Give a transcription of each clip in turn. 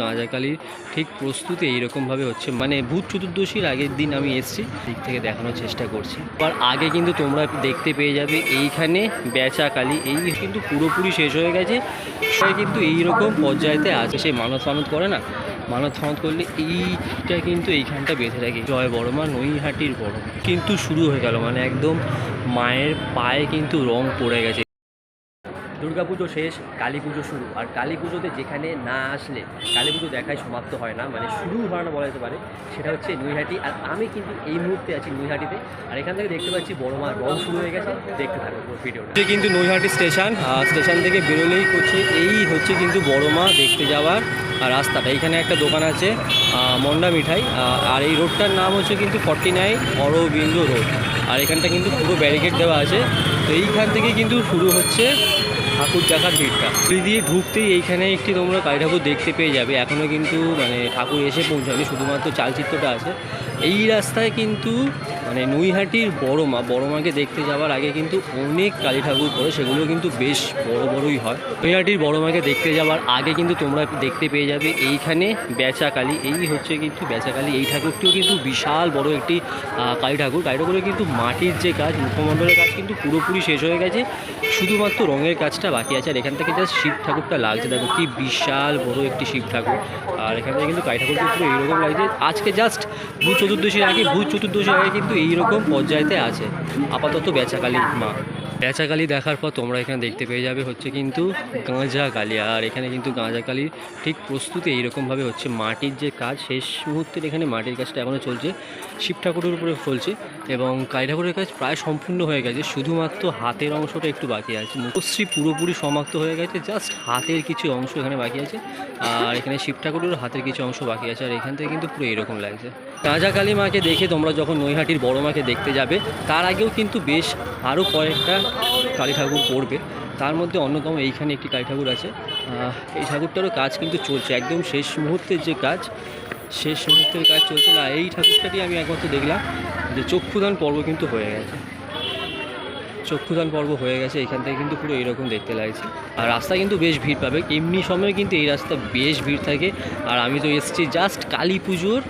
গাঁজাকালির ঠিক প্রস্তুতি এইরকমভাবে হচ্ছে। মানে ভূত চতুর্দশীর আগের দিন আমি এসেছি, দিক থেকে দেখানোর চেষ্টা করছি। আর আগে কিন্তু তোমরা দেখতে পেয়ে যাবে এইখানে বেচাকালি, এই কিন্তু পুরোপুরি শেষ হয়ে গেছে। সবাই কিন্তু এইরকম পর্যায়েতে আছে। সেই মানত ফানত করে না? মানত ফানত করলে এইটা কিন্তু এইখানটা বেঁধে রাখে। জয় বড় মা নৈহাটির বড় কিন্তু শুরু হয়ে গেল। মানে একদম মায়ের পায়ে কিন্তু রং পড়ে গেছে। দুর্গাপুজো শেষ কালী পুজো শুরু। আর কালী পুজোতে যেখানে না আসলে কালী পুজো দেখায় সমাপ্ত হয় না মানে শুরু হয় না বলা যেতে পারে, সেটা হচ্ছে নৈহাটি। আর আমি কিন্তু এই মুহূর্তে আছি নৈহাটিতে। আর এখান থেকে দেখতে পাচ্ছি বড় মার রং শুরু হয়ে গেছে। দেখতে থাকো ভিডিওটা। কিন্তু নৈহাটি স্টেশন। স্টেশন থেকে বেরোলেই হচ্ছে এই হচ্ছে কিন্তু বড় মা দেখতে যাওয়ার রাস্তাটা। এখানে একটা দোকান আছে মন্ডা মিঠাই। আর এই রোডটার নাম হচ্ছে কিন্তু ফর্টি নাইন অরবিন্দ রোড। আর এখানটা কিন্তু পুরো ব্যারিকেড দেওয়া আছে। তো এইখান থেকে কিন্তু শুরু হচ্ছে ঠাকুর দেখার ভিড়টা। পুরী দিয়ে ঢুকতেই এইখানে একটি তোমরা কালী ঠাকুর দেখতে পেয়ে যাবে। এখনও কিন্তু মানে ঠাকুর এসে পৌঁছায়নি, শুধুমাত্র চালচিত্রটা আছে। এই রাস্তায় কিন্তু মানে নৈহাটির বড় মা বড় মাকে দেখতে যাওয়ার আগে কিন্তু অনেক কালী ঠাকুর পড়ে, সেগুলো কিন্তু বেশ বড় বড়ই হয়। নৈহাটির বড় মাকে দেখতে যাওয়ার আগে কিন্তু তোমরা দেখতে পেয়ে যাবে এইখানে বেচাকালী। এই হচ্ছে কিন্তু বেচাকালী। এই ঠাকুরটিও কিন্তু বিশাল বড় একটি কালী ঠাকুর। কালী ঠাকুরের কিন্তু মাটির যে কাজ, মুখমণ্ডলের কাজ কিন্তু পুরোপুরি শেষ হয়ে গেছে। শুধুমাত্র রঙের কাজটা বাকি আছে আর এখান থেকে জাস্ট শিব ঠাকুরটা লাগছে। দেখো কি বিশাল বড় একটি শিব ঠাকুর। আর এখান থেকে কিন্তু কাই ঠাকুরটা পুরো এইরকম লাগছে। আজকে জাস্ট ভূ চতুর্দশীর আগে ভূ চতুর্দশীর আগে কিন্তু এইরকম পর্যায়েতে আছে। আপাতত বেচাকালী মা। বেচাকালী দেখার পর তোমরা এখানে দেখতে পেয়ে যাবে হচ্ছে কিন্তু গাঁজা কালি। আর এখানে কিন্তু গাঁজা কালীর ঠিক প্রস্তুতি এইরকমভাবে হচ্ছে মাটির যে কাজ, শেষ মুহূর্তের এখানে মাটির কাজটা এখনও চলছে, শিব ঠাকুরের উপরে চলছে এবং কালী ঠাকুরের কাজ প্রায় সম্পূর্ণ হয়ে গেছে, শুধুমাত্র হাতের অংশটা একটু বাকি আছে। মুখশ্রী পুরোপুরি সমাপ্ত হয়ে গেছে, জাস্ট হাতের কিছু অংশ এখানে বাকি আছে, আর এখানে শিব ঠাকুরের হাতের কিছু অংশ বাকি আছে, আর এখান থেকে কিন্তু পুরো এরকম লাগছে। গাঁজা কালী মাকে দেখে তোমরা যখন নৈহাটির বড় মাকে দেখতে যাবে, তার আগেও কিন্তু বেশ আরও কয়েকটা কালী ঠাকুর পড়বে। তার মধ্যে অন্যতম এইখানে একটি কালী ঠাকুর আছে। এই ঠাকুরটারও কাজ কিন্তু চলছে। একদম শেষ মুহূর্তের যে কাজ, শেষ মুহূর্তের কাজ চলছে না, এই ঠাকুরটাটি আমি একমাত্র দেখলাম যে চক্ষুদান পর্ব কিন্তু হয়ে গেছে। চক্ষুদান পর্ব হয়ে গেছে, এখান থেকে কিন্তু পুরো এরকম দেখতে লাগছে। আর রাস্তা কিন্তু বেশ ভিড় পাবে। এমনি সময় কিন্তু এই রাস্তা বেশ ভিড় থাকে। আর আমি তো এসেছি জাস্ট কালী পুজোর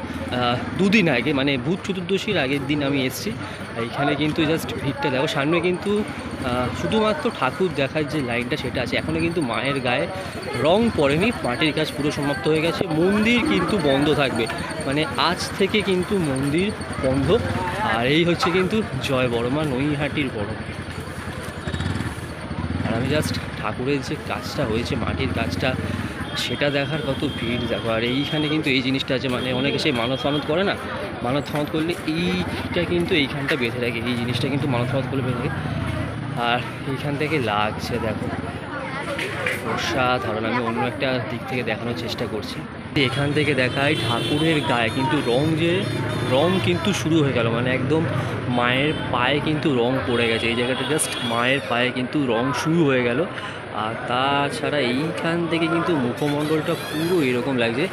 দুদিন আগে মানে ভূত চতুর্দশীর আগের দিন আমি এসেছি। এখানে কিন্তু জাস্ট ভিড়টা দেখো, সামনে কিন্তু শুধুমাত্র ঠাকুর দেখার যে লাইনটা সেটা আছে। এখনও কিন্তু মায়ের গায়ে রং পড়েনি, মাটির কাজ পুরো সমাপ্ত হয়ে গেছে, মন্দির কিন্তু বন্ধ থাকবে। মানে আজ থেকে কিন্তু মন্দির বন্ধ, আর এই হচ্ছে কিন্তু জয় বড় মা নৈহাটির বড়। আর আমি জাস্ট ঠাকুরের যে কাজটা হয়েছে, মাটির কাজটা সেটা দেখার কত ভিড়, দেখো। আর এইখানে কিন্তু এই জিনিসটা আছে মানে অনেকে সেই মানত ফানত করে না? মানত ফানত করলে এইটা কিন্তু এইখানটা বেঁধে রাখে, এই জিনিসটা কিন্তু মানত ফানত করলে বেঁধে আর এইখান থেকে লাগছে, দেখো। অসাধারণ আমি অন্য একটা দিক থেকে দেখানোর চেষ্টা করছি। এখান থেকে দেখাই ঠাকুরের গায়ে কিন্তু রং যে, রং কিন্তু শুরু হয়ে গেল। মানে একদম মায়ের পায়ে কিন্তু রং পড়ে গেছে। এই জায়গাটা জাস্ট মায়ের পায়ে কিন্তু রং শুরু হয়ে গেল। আর তাছাড়া এইখান থেকে কিন্তু মুখমণ্ডলটা পুরো এরকম লাগছে।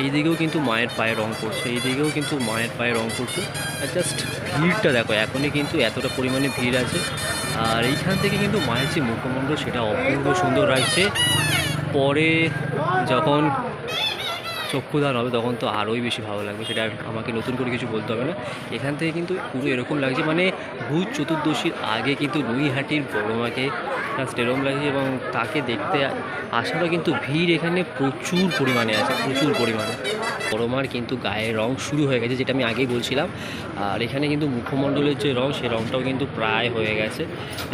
এই দিকেও কিন্তু মায়ের পায়ে রং করছে এই দিকেও কিন্তু মায়ের পায়ে রং করছে আর জাস্ট ভিড়টা দেখো, এখনই কিন্তু এতটা পরিমাণে ভিড় আছে। আর এইখান থেকে কিন্তু মায়ের যে মুখমণ্ডল, সেটা অপূর্ব সুন্দর লাগছে। পরে যখন চক্ষুদান হবে, তখন তো আরোই বেশি ভালো লাগবে, সেটা আমাকে নতুন করে কিছু বলতে হবে না। এখান থেকে কিন্তু পুরো এরকম লাগছে মানে ভূত চতুর্দশীর আগে কিন্তু নৈহাটির বড় মাকে জাস্ট এরকম লাগছে এবং তাকে দেখতে আসারও কিন্তু ভিড় এখানে প্রচুর পরিমাণে আছে, প্রচুর পরিমাণে। বড় মার কিন্তু গায়ের রং শুরু হয়ে গেছে, যেটা আমি আগেই বলছিলাম। আর এখানে কিন্তু মুখমণ্ডলের যে রং, সেই রংটাও কিন্তু প্রায় হয়ে গেছে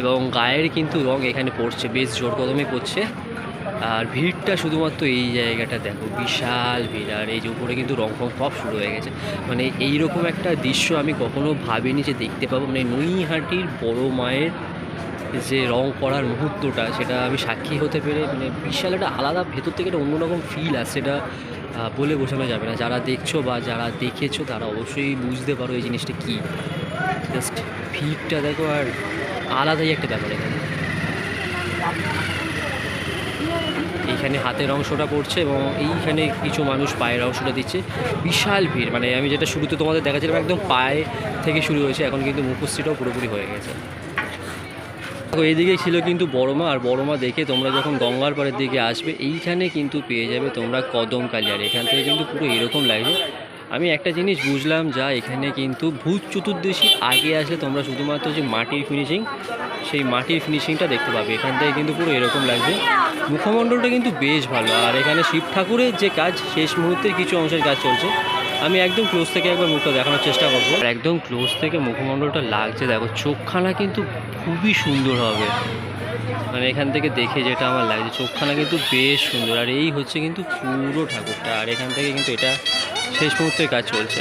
এবং গায়ের কিন্তু রং এখানে পড়ছে, বেশ জোর কদমে পড়ছে। আর ভিড়টা শুধুমাত্র এই জায়গাটা দেখো, বিশাল ভিড়। আর এই যে উপরে কিন্তু রং ফং সব শুরু হয়ে গেছে। মানে এইরকম একটা দৃশ্য আমি কখনো ভাবিনি যে দেখতে পাবো। মানে নৈহাটির বড় মায়ের যে রং করার মুহূর্তটা, সেটা আমি সাক্ষী হতে পেরে মানে বিশাল একটা আলাদা ভেতর থেকে একটা অন্যরকম ফিল আছে সেটা বলে বোঝানো যাবে না। যারা দেখছ বা যারা দেখেছ, তারা অবশ্যই বুঝতে পারো এই জিনিসটা কী। জাস্ট ভিড়টা দেখো আর আলাদাই একটা ব্যাপার এখানে। এইখানে হাতের অংশটা পড়ছে এবং এইখানে কিছু মানুষ পায়ের অংশটা দিচ্ছে। বিশাল ভিড় মানে আমি যেটা শুরুতে তোমাদের দেখাচ্ছিলাম একদম পায়ে থেকে শুরু হয়েছে, এখন কিন্তু মুখশ্রীটাও পুরোপুরি হয়ে গেছে। তো এইদিকে ছিল কিন্তু বড়মা, আর বড়মা দেখে তোমরা যখন গঙ্গার পাড়ের দিকে আসবে, এইখানে কিন্তু পেয়ে যাবে তোমরা কদম কালিয়ার এখান থেকে কিন্তু পুরো এরকম লাগছে আমি একটা জিনিস বুঝলাম, যা এখানে কিন্তু ভূত চতুর্দশী আগে আসলে তোমরা শুধুমাত্র যে মাটির ফিনিশিং সেই মাটির ফিনিশিংটা দেখতে পাবে। এখান থেকে কিন্তু পুরো এরকম লাগছে মুখমণ্ডলটা কিন্তু বেশ ভালো। আর এখানে শিব ঠাকুরের যে কাজ, শেষ মুহূর্তের কিছু অংশের কাজ চলছে। আমি একদম ক্লোজ থেকে একবার মুখটা দেখানোর চেষ্টা করব। একদম ক্লোজ থেকে মুখমণ্ডলটা লাগছে, দেখো, চোখখানা কিন্তু খুবই সুন্দর হবে। মানে এখান থেকে দেখে যেটা আমার লাগছে, চোখখানা কিন্তু বেশ সুন্দর। আর এই হচ্ছে কিন্তু পুরো ঠাকুরটা, আর এখান থেকে কিন্তু এটা শেষ মুহূর্তে কাজ চলছে।